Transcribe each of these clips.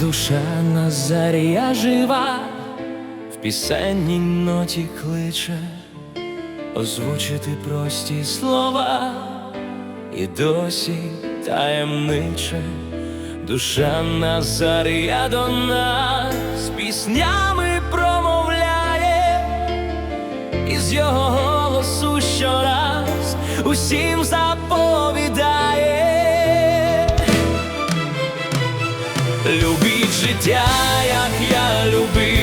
Душа Назарія жива, в пісенній ноті кличе, озвучити прості слова, і досі таємниче, душа Назарія до нас піснями промовляє, і з його голосу щораз усім заповідає. Любіть життя, як я любив,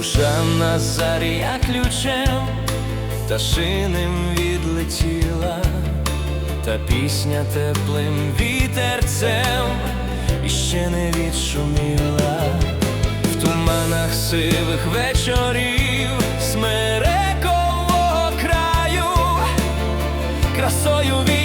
Душа Назарія ключем пташиним відлетіла, та пісня теплим вітерцем іще не відшуміла. В туманах сивих вечорів смерекового краю, красою вічних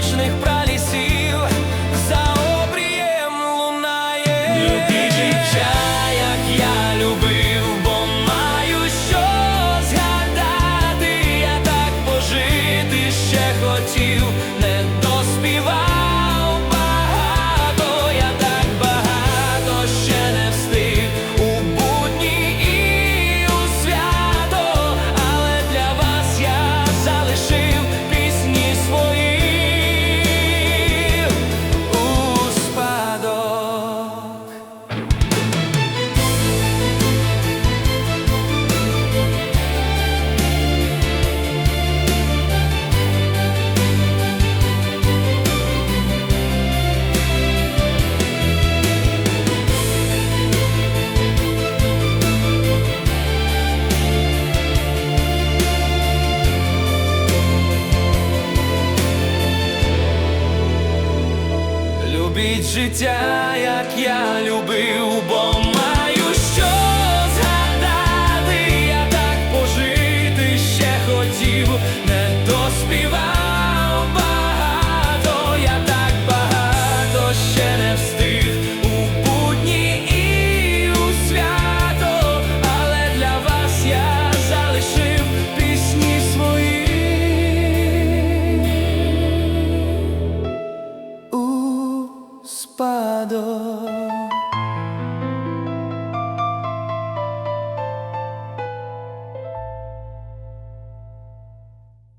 життя, як я любив, бо маю що згадати, я так пожити ще хотів, pados.